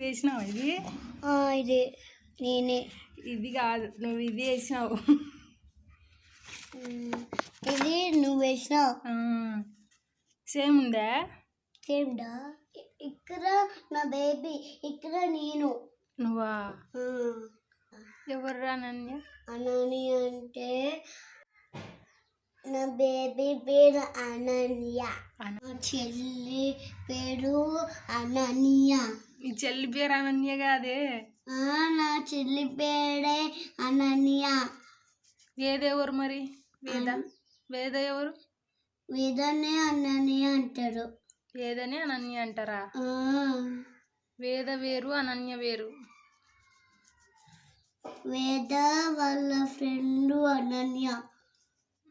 వేసినావు ఇది? ఇది నేనే. ఇది కాదు నువ్వు ఇది వేసినావు. ఇది నువ్వు వేసినావు. సేమ్ ఉందా? సేమ్డా ఇక్కడ నా బేబీ ఇక్కడ నేను. నువ్వా? ఎవర్రా నన్య అనని అంటే నా బేబీ పేరు అనన్య. అన- నా చెల్లి పేరు అనన్య. ఈ చెల్లి పేరు అనన్య కాదే? ఆ, నా చెల్లి పేరే అనన్య. వేద ఎవరు మరి? వేద? వేద ఎవరు? వేదనే అనన్య అంటారు. వేదని అనన్య అంటారా? ఆ, వేద వేరు అనన్య వేరు. వేద వాళ్ళ ఫ్రెండ్ అనన్య.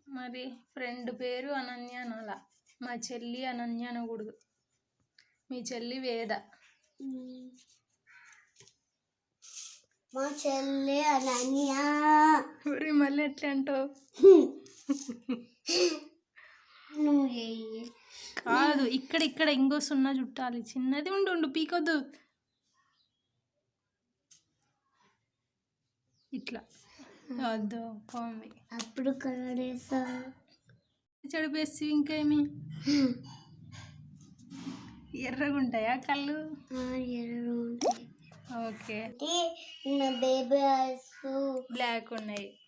మరి ఫ్రెండ్ పేరు అనన్య అనాల. మా చెల్లి అనన్య అనకూడదు. మీ చెల్లి వేద. మా చెల్లి అనన్య. మరి మళ్ళీ ఎట్లా అంటావు? కాదు ఇక్కడ ఇక్కడ ఇంకో సున్నా చుట్టాలి. చిన్నది ఉండు ఉండు పీకొద్దు. ఇట్లా. వద్దు బాగుంది అప్పుడు కలరేసా చెడిపేసి ఇంకేమి? ఎర్రగా ఉంటాయా కళ్ళు? ఉంటాయి. ఓకే. నా బేబీ ఐస్ బ్లాక్ ఉన్నాయి.